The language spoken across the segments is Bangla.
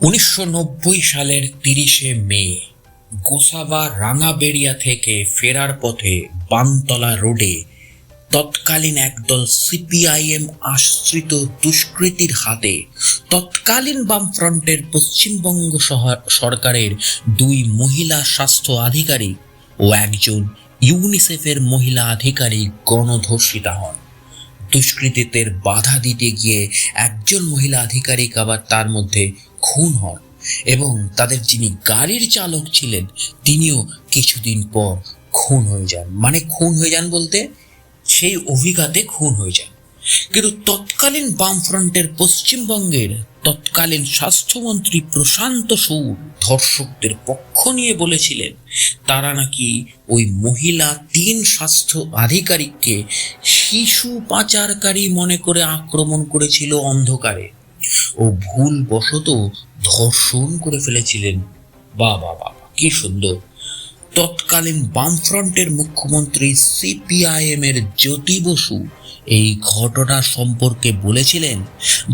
উনিশশো নব্বই সালের তিরিশে মে, গোসাবা রাঙাবেড়িয়া থেকে ফেরার পথে বানতলা রোডে তৎকালীন একদল সিপিআইএম আশ্রিত দুষ্কৃতীর হাতে তৎকালীন বামফ্রন্টের পশ্চিমবঙ্গ সরকারের দুই মহিলা স্বাস্থ্য আধিকারিক ও একজন ইউনিসেফের মহিলা আধিকারিক গণধর্ষিতা হন। দুষ্কৃতীদের বাধা দিতে গিয়ে একজন মহিলা আধিকারিক আবার তার মধ্যে খুন হন এবং তাদের যিনি গাড়ির চালক ছিলেন, তিনিও কিছুদিন পর খুন হয়ে যান। মানে খুন হয়ে যান বলতে সেই অভিঘাতে খুন হয়ে যান। কিন্তু তৎকালীন বামফ্রন্টের পশ্চিমবঙ্গের তৎকালীন স্বাস্থ্যমন্ত্রী প্রশান্ত সৌর ধর্ষকদের পক্ষ নিয়ে বলেছিলেন, তারা নাকি ওই মহিলা তিন স্বাস্থ্য আধিকারিককে শিশু পাচারকারী মনে করে আক্রমণ করেছিল অন্ধকারে। ও ভুল বশত ধর্ষণ করে ফেলেছিলেন। বাবা বাবা, কি সুন্দর। তৎকালীন বামফ্রন্টের মুখ্যমন্ত্রী সিপিআইএম এর জ্যোতি বসু এই ঘটনা সম্পর্কে বলেছিলেন,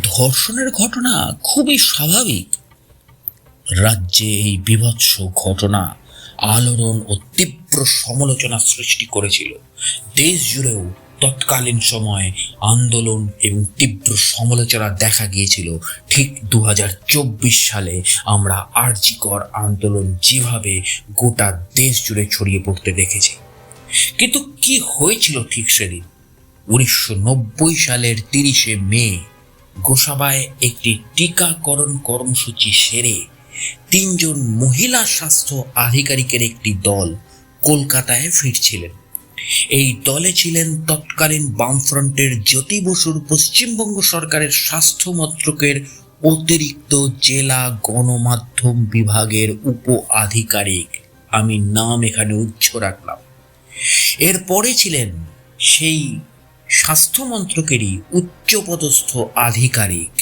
ধর্ষণের ঘটনা খুবই স্বাভাবিক। রাজ্যে এই বিভৎস ঘটনা আলোড়ন ও তীব্র সমালোচনা সৃষ্টি করেছিল। দেশ জুড়েও তৎকালীন সময়ে আন্দোলন এবং তীব্র সমালোচনা দেখা গিয়েছিল। ঠিক দু হাজার চব্বিশ সালে আমরা আর্জিকর আন্দোলন যেভাবে গোটা দেশ জুড়ে ছড়িয়ে পড়তে দেখেছি। কিন্তু কি হয়েছিল ঠিক সেদিন? উনিশশো নব্বই সালের তিরিশে মে, গোসাবায় একটি টিকাকরণ কর্মসূচি সেরে তিনজন মহিলা স্বাস্থ্য আধিকারিকের একটি দল কলকাতায় ফিরছিলেন। এই দলে ছিলেন তৎকালীন বামফ্রন্টের জ্যোতি বসুর পশ্চিমবঙ্গ সরকারের স্বাস্থ্য মন্ত্রকের অতিরিক্ত জেলা গণমাধ্যম বিভাগের উপ আধিকারিক আমি নাম এখানে উচ্চ রাখলাম। এরপরে ছিলেন সেই স্বাস্থ্য মন্ত্রকেরই উচ্চপদস্থ আধিকারিক।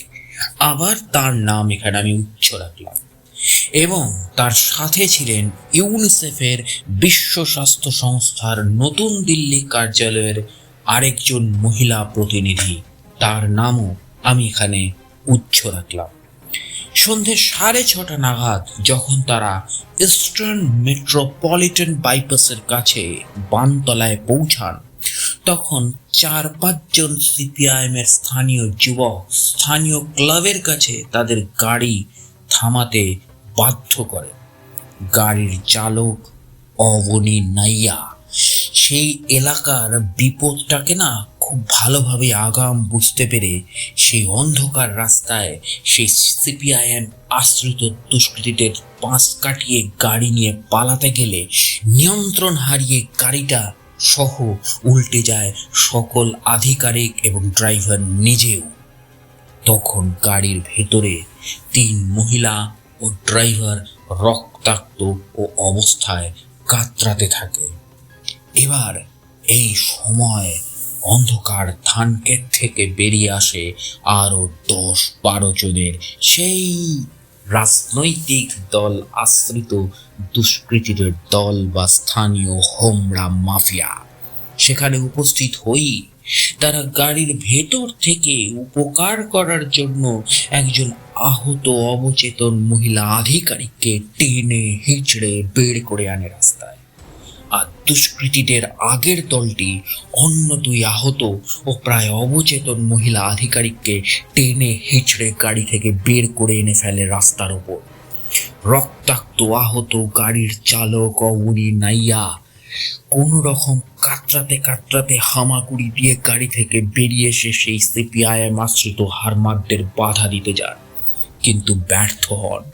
আবার তার নাম এখানে আমি উচ্চ রাখলাম। এবং তার সাথে ছিলেন ইউনিসেফের বিশ্ব স্বাস্থ্য সংস্থার নতুন দিল্লি কার্যালয়ের আরেকজন মহিলা প্রতিনিধি। তার নামও আমি এখানে উচ্চ রাখলাম। সন্ধে সাড়ে ছটা নাগাদ যখন তারা ইস্টার্ন মেট্রোপলিটন বাইপাসের কাছে বানতলায় পৌঁছান, তখন চার পাঁচজন সিপিআইএম এর স্থানীয় যুবক স্থানীয় ক্লাবের কাছে তাদের গাড়ি থামাতে বাধ্য করে। গাড়ির চালক অবনী নাইয়া, সেই এলাকার বিপদটাকে না খুব ভালোভাবে আগাম বুঝতে পেরে সেই অন্ধকার রাস্তায় সেই সিপিআইএম আশ্রিত দুষ্কৃতীদের পাঁচ কাটিয়ে গাড়ি নিয়ে পালাতে গেলে নিয়ন্ত্রণ হারিয়ে গাড়িটা সহ উল্টে যায় সকল আধিকারিক এবং ড্রাইভার নিজেও। তখন গাড়ির ভেতরে তিন মহিলা ও ড্রাইভার রক্তাক্ত ও অবস্থায় কাতরাতে থাকে। এবার এই সময় অন্ধকার ধানক্ষেত থেকে বেরিয়ে আসে আরও দশ বারো জনের। সেই রাজনৈতিক দল আশ্রিত দুষ্কৃতীদের দল বা স্থানীয় হোমরা মাফিয়া। সেখানে উপস্থিত হই তারা গাড়ির ভেতর থেকে উপকার করার জন্য একজন আহত অবচেতন মহিলা আধিকারিককে টেনে হিঁচড়ে বের করে আনে রাস্তায়। আর দুষ্কৃতীদের আগের দলটি অন্য দুই আহত ও প্রায় অবচেতন মহিলা আধিকারিককে টেনে হিঁচড়ে গাড়ি থেকে বের করে এনে ফেলে রাস্তার ওপর। রক্তাক্ত আহত গাড়ির চালক অবনী নাইয়া কোনো রকম কাতরাতে কাতরাতে হামাগুড়ি দিয়ে গাড়ি থেকে বেরিয়ে এসে সেই সিপিআইএম আশ্রিত হারমাদদের বাধা দিতে যান কিন্তু ব্যর্থ হন।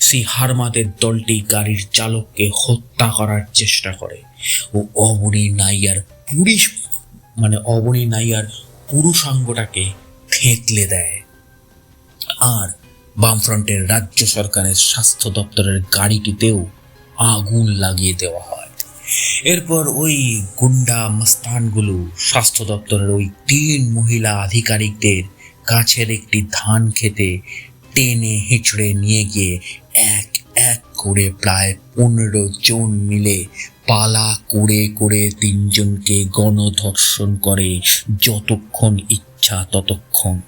সেই হারমাদের দলটি গাড়ির চালককে হত্যা করার চেষ্টা করে ও অবনী নাইয়ার পুলিশ মানে অবনী নাইয়ার পুরুষাঙ্গটাকে থেতলে দেয়। আর বামফ্রন্টের রাজ্য সরকারের স্বাস্থ্য দপ্তরের গাড়িটিতেও আগুন লাগিয়ে দেওয়া হয়। এরপর ওই গুন্ডা মস্তানগুলো স্বাস্থ্য দপ্তরের ওই তিন মহিলা আধিকারিকদের কাছের একটি ধান খেতে টেনে হিঁচড়ে নিয়ে গিয়ে এক এক করে প্রায় পনেরো জন মিলে পালা করে করে তিনজনকে গণধর্ষণ করে যতক্ষণ ইচ্ছা ততক্ষণ।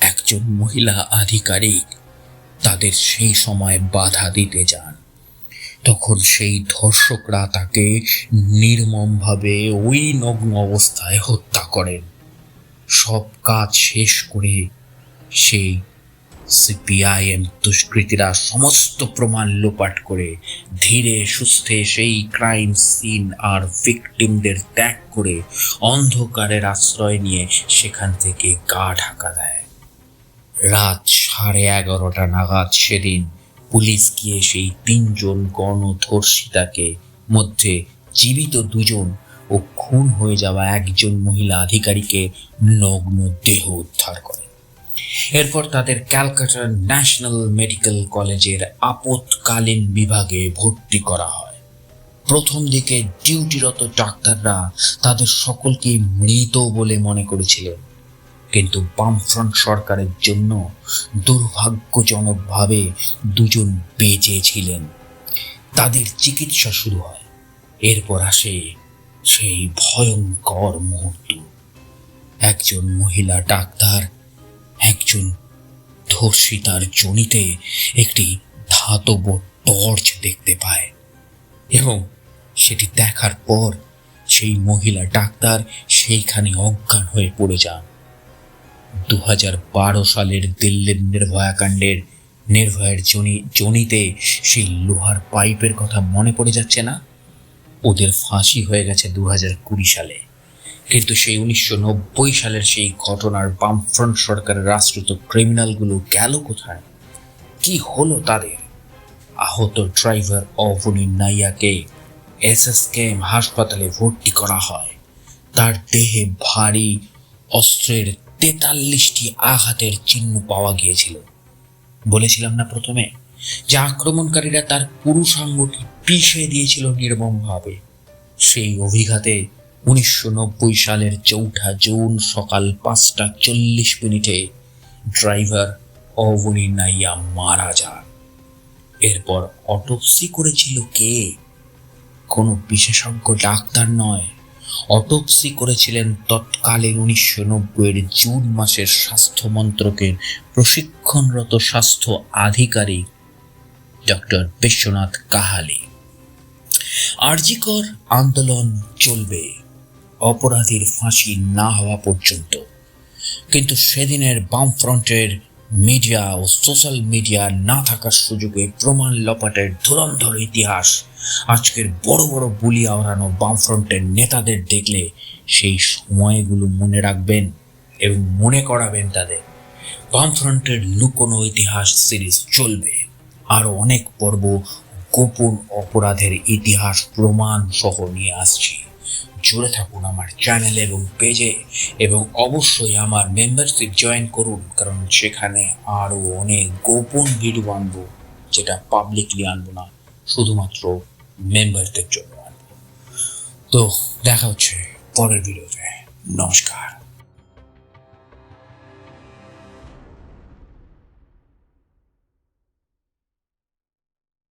একজন মহিলা আধিকারিক তাদের সেই সময় বাধা দিতে যান। তখন সেই ধর্ষকরা তাকে নির্মমভাবে ওই নগ্ন অবস্থায় হত্যা করেন। সব কাজ শেষ করে সেই সিপিআইএম দুষ্কৃতীরা সমস্ত প্রমাণ লোপাট করে ধীরে সুস্থে সেই ক্রাইম সিন আর ভিকটিমদের ত্যাগ করে অন্ধকারের আশ্রয় নিয়ে সেখান থেকে গা ঢাকা দেয়। রাত সাড়ে এগারোটা নাগাদ সেদিন পুলিশ গিয়ে সেই তিনজন গণধর্ষিতাকে মধ্যে জীবিত দুজন ও খুন হয়ে যাওয়া একজন মহিলা আধিকারিকের নগ্ন দেহ উদ্ধার করে। এরপর তাদের ক্যালকাটার ন্যাশনাল মেডিকেল কলেজের আপৎকালীন বিভাগে ভর্তি করা হয়। প্রথম দিকে ডিউটিরত ডাক্তাররা তাদের সকলকে মৃত বলে মনে করেছিলেন। কিন্তু বামফ্রন্ট সরকারের জন্য দুর্ভাগ্যজনকভাবে দুজন বেঁচে ছিলেন তাদের চিকিৎসা শুরু হয়, এরপর আসে সেই ভয়ঙ্কর মুহূর্ত। একজন মহিলা ডাক্তার, একজন ধর্ষিতার জনিতে একটি ধাতব টর্চ দেখতে পায় এবং সেটি দেখার পর সেই মহিলা ডাক্তার সেইখানে অজ্ঞান হয়ে পড়ে যান। দু হাজার বারো সালের দিল্লির নির্ভয়াকাণ্ডের নির্ভয়ের জনি জনিতে সেই লোহার পাইপের কথা মনে পড়ে যাচ্ছে না? ওদের ফাঁসি হয়ে গেছে দু হাজার কুড়ি সালে। কিন্তু সেই উনিশশো নব্বই সালের সেই ঘটনার বামফ্রন্ট সরকারের রাষ্ট্রিত ক্রিমিনালগুলো গেল কোথায়? কি হলো তাদের? আহত ড্রাইভার অবনী নাইয়াকে এস এস এসএসকেএম হাসপাতালে ভর্তি করা হয়। তার দেহে ভারী অস্ত্রের তেতাল্লিশটি আঘাতের চিহ্ন পাওয়া গিয়েছিল। বলেছিলাম না প্রথমে যে আক্রমণকারীরা তার পুরুষাঙ্গটি পিষে দিয়েছিল নির্মমভাবে। সেই অভিঘাতে উনিশশো নব্বই সালের চৌঠা জুন সকাল পাঁচটা চল্লিশ মিনিটে ড্রাইভার অবনী নাইয়া মারা যান। এরপর অটোপসি করেছিল কে? কোনো বিশেষজ্ঞ ডাক্তার নয়। অটোপসি করেছিলেন তৎকালীন উনিশশো নব্বইয়ের জুন মাসের স্বাস্থ্য মন্ত্রকের প্রশিক্ষণরত স্বাস্থ্য আধিকারিক ডক্টর বিশ্বনাথ কাহালি। আরজিকর আন্দোলন চলবে, অপরাধীর ফাঁসি না হওয়া পর্যন্ত। কিন্তু সেদিনের বামফ্রন্টের মিডিয়া ও সোশ্যাল মিডিয়া না থাকার সুযোগে প্রমাণ লপাটের ধুরন্ধর ইতিহাস। আজকের বড় বড় বুলি আওড়ানো বামফ্রন্টের নেতাদের দেখলে সেই সময়গুলো মনে রাখবেন এবং মনে করাবেন তাদের। বামফ্রন্টের লুকোনো ইতিহাস সিরিজ চলবে। আরও অনেক পর্ব গোপন অপরাধের ইতিহাস প্রমাণ সহ নিয়ে আসছি। জুড়ে থাকুন আমার চ্যানেল এবং পেজে এবং অবশ্যই আমার মেম্বারশিপ জয়েন করুন, কারণ সেখানে আরও অনেক গোপন ভিডিও আনব, যেটা পাবলিকলি আনব না, শুধুমাত্র মেম্বারদের জন্য আনব। তো দেখা হচ্ছে পরের ভিডিওতে নমস্কার।